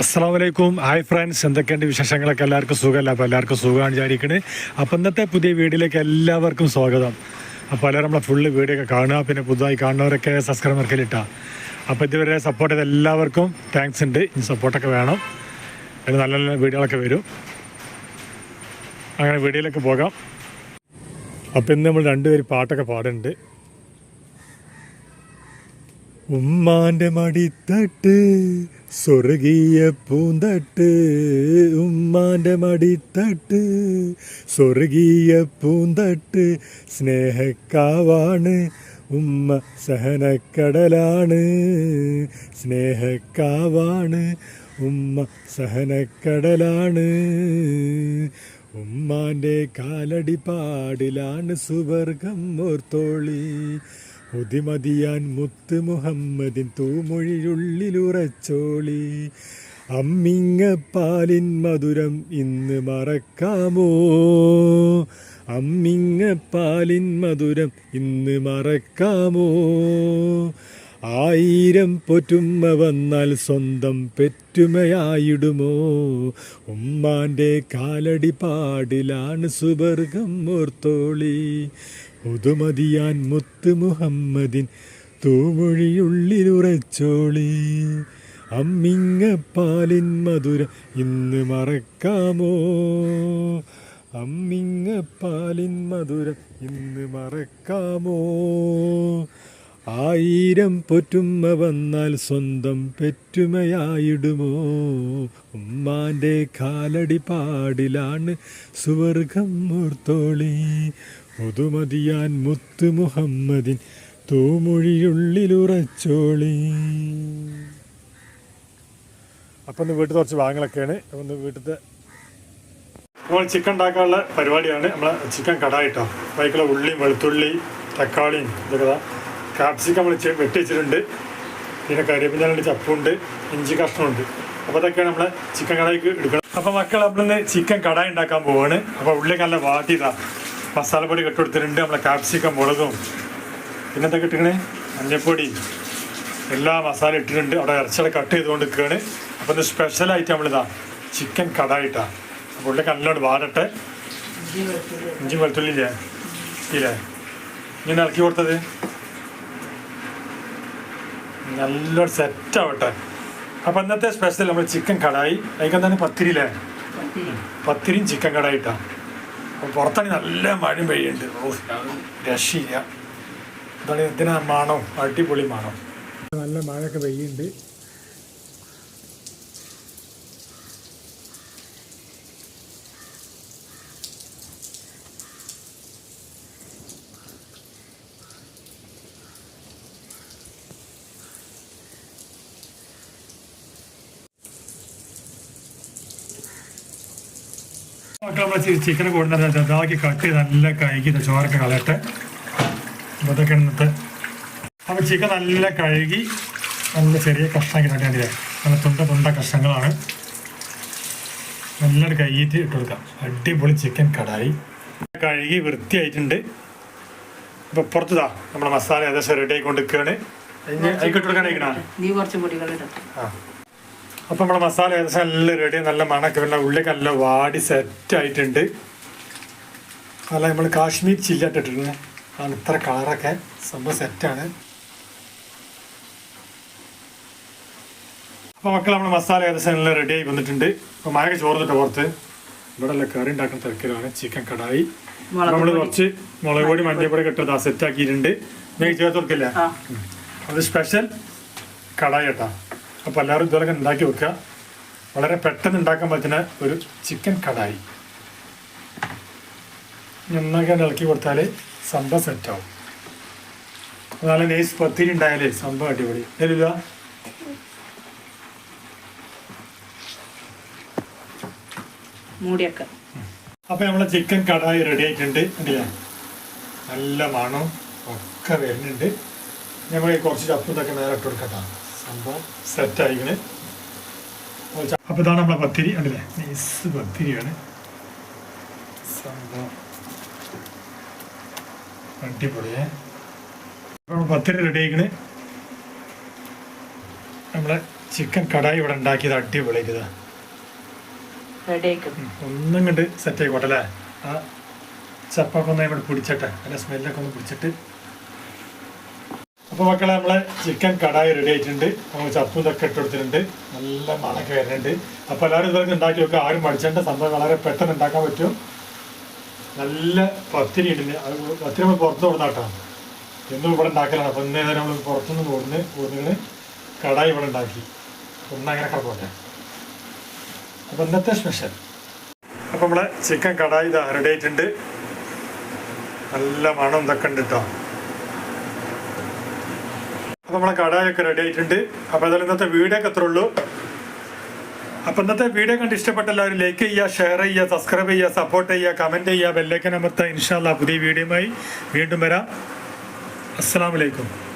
അസ്സാം വലൈക്കും hi friends എന്തൊക്കെയുണ്ട് വിശേഷങ്ങളൊക്കെ? എല്ലാവർക്കും സുഖമല്ല? അപ്പോൾ എല്ലാവർക്കും സുഖമാണ് വിചാരിക്കണേ. അപ്പോൾ ഇന്നത്തെ പുതിയ വീഡിയോയിലേക്ക് എല്ലാവർക്കും സ്വാഗതം. അപ്പോൾ എല്ലാവരും നമ്മളെ ഫുള്ള് വീഡിയോ ഒക്കെ കാണുക പിന്നെ പുതുതായി കാണുന്നവരൊക്കെ സബ്സ്ക്രൈബ് മറക്കലിട്ടാ അപ്പോൾ ഇതുവരെ സപ്പോർട്ട് ചെയ്ത എല്ലാവർക്കും താങ്ക്സ് ഉണ്ട്. ഇനി സപ്പോർട്ടൊക്കെ വേണം. അതിൽ നല്ല നല്ല വീഡിയോകളൊക്കെ വരും. അങ്ങനെ വീഡിയോയിലേക്ക് പോകാം. അപ്പോൾ ഇന്ന് നമ്മൾ രണ്ടുപേർ പാട്ടൊക്കെ പാടുന്നുണ്ട്. ഉമ്മാന്റെ മടിത്തട്ട് സ്വർഗീയ പൂന്തട്ട്. ഉമ്മാന്റെ മടിത്തട്ട് സ്വർഗീയ പൂന്തട്ട്. സ്നേഹക്കാവാണ് ഉമ്മ സഹനക്കടലാണ്. സ്നേഹക്കാവാണ് ഉമ്മ സഹനക്കടലാണ്. ഉമ്മാന്റെ കാലടി പാടിലാണ് സുവർഗം ഓർത്തോളി. ഉതിമതിയാൻ മുത്ത് മുഹമ്മദിൻ തൂമൊഴിയുള്ളിലുറച്ചോളി. അമ്മിങ്ങ പാലിൻ മധുരം ഇന്ന് മറക്കാമോ? അമ്മിങ്ങ പാലിൻ മധുരം ഇന്ന് മറക്കാമോ? ആയിരം പൊറ്റുമ്മ വന്നാൽ സ്വന്തം പെറ്റുമയായിടുമോ? ഉമ്മാന്റെ കാലടി പാടിലാണ് സുവർഗം ഓർത്തോളി. ഉതുമതിയാൻ മുത്ത് മുഹമ്മദിൻ തൂമൊഴിയുള്ളിലുറച്ചോളി. അമ്മിങ്ങപ്പാലിൻ മധുര ഇന്ന് മറക്കാമോ? അമ്മിങ്ങപ്പാലിൻ മധുര ഇന്ന് മറക്കാമോ? ആയിരം പൊറ്റുമ്മ വന്നാൽ സ്വന്തം പെറ്റുമയായിടുമോ? ഉമ്മാന്റെ കാലടി പാടിലാണ് സുവർഗം ഓർത്തോളി മുതുമതിയാൻ മുത്ത് മുഹമ്മദിൻ തൂമൊഴിയുള്ളിലുറച്ചോളി. അപ്പം ഒന്ന് വീട്ടിൽ കുറച്ച് ഭാഗങ്ങളൊക്കെയാണ്. ഒന്ന് വീട്ടിലത്തെ നമ്മൾ ചിക്കൻ ഉണ്ടാക്കാനുള്ള പരിപാടിയാണ്. നമ്മളെ ചിക്കൻ കടായിട്ടോ. ബൈക്കുള്ള ഉള്ളിയും വെളുത്തുള്ളി തക്കാളിയും ഇതൊക്കെ കാപ്സിക്കം നമ്മൾ വെട്ടിവെച്ചിട്ടുണ്ട് വെട്ടി വെച്ചിട്ടുണ്ട്. പിന്നെ കരിയപ്പിഞ്ഞാലുണ്ട് ചപ്പുണ്ട് ഇഞ്ചി കഷ്ണമുണ്ട്. അപ്പോൾ അതൊക്കെയാണ് നമ്മളെ ചിക്കൻ കടായിക്ക് എടുക്കണം അപ്പോൾ മക്കൾ നമ്മളിന്ന് ചിക്കൻ കടായി ഉണ്ടാക്കാൻ പോവാണ്. അപ്പോൾ ഉള്ളി നല്ല വാട്ടിയതാ. മസാലപ്പൊടി കെട്ടുകൊടുത്തിട്ടുണ്ട് നമ്മളെ കാപ്സിക്കം മുളകും. പിന്നെ കിട്ടണേ മഞ്ഞപ്പൊടി. എല്ലാ മസാല ഇട്ടിട്ടുണ്ട്. അവിടെ ഇറച്ചിയുടെ കട്ട് ചെയ്തുകൊണ്ട് നിൽക്കുകയാണ്. അപ്പോൾ ഇത് സ്പെഷ്യലായിട്ട് നമ്മളിതാ ചിക്കൻ കടായിട്ടാ അപ്പോൾ ഉള്ളിലേക്ക് കല്ലിനോട് വാടട്ടെ ഇഞ്ചി വെളുത്തുള്ളി ഇല്ലേ? ഇല്ലേ? ഇങ്ങനെ ഇറക്കി കൊടുത്തത്? നല്ലൊരു സെറ്റ് ആവട്ടെ. അപ്പോൾ ഇന്നത്തെ സ്പെഷ്യൽ നമ്മൾ ചിക്കൻ കടായി. അതിക്കെന്താണ് പത്തിരിയില്ലേ പത്തിരിയും ചിക്കൻ കടായിട്ടാ അപ്പോൾ പുറത്താണെങ്കിൽ നല്ല മഴയും പെയ്യുന്നുണ്ട്. ഓ രക്ഷയില്ല. ഇതാണ് എന്തിനാ മണം അടിപൊളി മണം. നല്ല മഴയൊക്കെ പെയ്യുന്നുണ്ട്. മക്കൾ നമ്മൾ ചിക്കൻ ചെറുതാക്കി കട്ട് ചെയ്ത് നല്ല കഴുകി ചോറൊക്കെ കളയട്ടെ. അപ്പോൾ ഇതൊക്കെ ഇന്നത്തെ അപ്പോൾ ചിക്കൻ നല്ല കഴുകി നല്ല ചെറിയ കഷ്ണമാക്കി തട്ടിയാണ്ടില്ലേ നല്ല തുണ്ട തുണ്ട കഷ്ണങ്ങളാണ്. നല്ലൊരു കഴുകിയിട്ട് ഇട്ട് കൊടുക്കാം. അടിപൊളി ചിക്കൻ കടായി. കഴുകി വൃത്തിയായിട്ടുണ്ട്. അപ്പൊ പുറത്തുതാ നമ്മുടെ മസാല ഏകദേശം റെഡി ആയിക്കൊണ്ട് നിൽക്കുകയാണ് കൊടുക്കാനായിക്കണ നീ കുറച്ച് പൊടികളിട ആ. അപ്പം നമ്മുടെ മസാല ഏകദേശം നല്ല റെഡി നല്ല മണക്കെ പിന്നെ ഉള്ളിലേക്ക് നല്ല വാടി സെറ്റ് ആയിട്ടുണ്ട്. അല്ല നമ്മൾ കാശ്മീർ ചില്ലാട്ടിട്ടുണ്ട് ഇട്ടിട്ടുണ്ട് ഇത്ര കളറൊക്കെ സംഭവം സെറ്റാണ് അപ്പോൾ മക്കൾ നമ്മുടെ മസാല ഏകദേശം നല്ല റെഡിയായി ആയി വന്നിട്ടുണ്ട്. അപ്പോൾ മഴ ചോർന്നിട്ട് പുറത്ത് ഇവിടെ നല്ല കറി ഉണ്ടാക്കുന്ന തിരക്കിലാണ്. ചിക്കൻ കടായി. നമ്മൾ കുറച്ച് മുളക് പൊടി മഞ്ഞൾപ്പൊടി കിട്ടത് സെറ്റ് ആക്കിയിട്ടുണ്ട്. നീ ചേർത്ത് കൊടുക്കില്ല? അത് സ്പെഷ്യൽ കടായി കേട്ടാ. അപ്പോൾ എല്ലാവരും ഇതുപോലെ ഉണ്ടാക്കി വെക്കുക. വളരെ പെട്ടെന്ന് ഉണ്ടാക്കാൻ പറ്റുന്ന ഒരു ചിക്കൻ കടായി. നന്നാക്കി ഇളക്കി കൊടുത്താൽ സംഭവം സെറ്റാവും നല്ല നെയ്സ് പത്തിരി ഉണ്ടായാലേ സംഭവം അടിപൊളി. അല്ല മൂടിയൊക്കെ അപ്പോൾ നമ്മളെ ചിക്കൻ കടായി റെഡി ആയിട്ടുണ്ട്. നല്ല മണം ഒക്കെ വരുന്നുണ്ട്. നമ്മൾ കുറച്ച് ചപ്പും ഇതൊക്കെ നേരെ ഇട്ട് കൊടുക്കട്ടാ. സംഭവം സെറ്റ് ആയിക്കണ് അപ്പോൾ ഇതാണ് നമ്മളെ പത്തിരി കണ്ടില്ലേ? നൈസ് പത്തിരിയാണ്. സംഭവം. അടിപൊളിയേ. പത്തിരി റെഡി ആയിക്കണ് നമ്മളെ ചിക്കൻ കടായി ഇവിടെ ഉണ്ടാക്കിയത് അടിപൊളി ഇതാ. ഒന്നും കണ്ട് സെറ്റ് ആയിക്കോട്ടെ അല്ലേ? ആ ചപ്പൊക്കെ ഒന്ന് ഇവിടെ പിടിച്ചട്ടെ. അതിന്റെ സ്മെല്ലൊക്കെ ഒന്ന് പിടിച്ചിട്ട് അപ്പോൾ മക്കളെ നമ്മളെ ചിക്കൻ കടായി റെഡി ആയിട്ടുണ്ട്. നമ്മൾ ചപ്പും ഇതൊക്കെ ഇട്ട് കൊടുത്തിട്ടുണ്ട്. നല്ല മണക്ക് വരുന്നുണ്ട്. അപ്പോൾ എല്ലാവരും ഇതൊക്കെ ഉണ്ടാക്കി വെക്കുക ആരും മടിച്ചേണ്ട. സംഭവം വളരെ പെട്ടെന്ന് ഉണ്ടാക്കാൻ പറ്റും. നല്ല പത്തിരി അത് പത്തിരി നമ്മൾ പുറത്ത് കൊടുത്താട്ടാണ് എന്നും ഇവിടെ ഉണ്ടാക്കലാണ്. അപ്പോൾ ഇന്നേ നേരം നമ്മൾ പുറത്തുനിന്ന് കൊടുന്ന് കൊടുന്നിങ്ങനെ കടായി ഇവിടെ ഉണ്ടാക്കി. ഒന്നങ്ങനെ പോട്ടെ അപ്പോൾ ഇന്നത്തെ സ്പെഷ്യൽ അപ്പോൾ നമ്മളെ ചിക്കൻ കടായി ഇതാ റെഡി ആയിട്ടുണ്ട്. നല്ല മണം ഇതൊക്കെ ഉണ്ട് കേട്ടോ. അപ്പോൾ നമ്മളെ കടായൊക്കെ റെഡി ആയിട്ടുണ്ട്. അപ്പോൾ അതായത് ഇന്നത്തെ വീഡിയോ ഒക്കെ ഉള്ളൂ. അപ്പോൾ ഇന്നത്തെ വീഡിയോ കണ്ട് ഇഷ്ടപ്പെട്ട എല്ലാവരും ലൈക്ക് ചെയ്യുക ഷെയർ ചെയ്യുക സബ്സ്ക്രൈബ് ചെയ്യുക സപ്പോർട്ട് ചെയ്യുക കമന്റ് ചെയ്യുക ബെല്ലൈക്കൻ അമർത്തുക. ഇൻഷാല്ല പുതിയ വീഡിയോയുമായി വീണ്ടും വരാം. അസ്സാം വലൈക്കും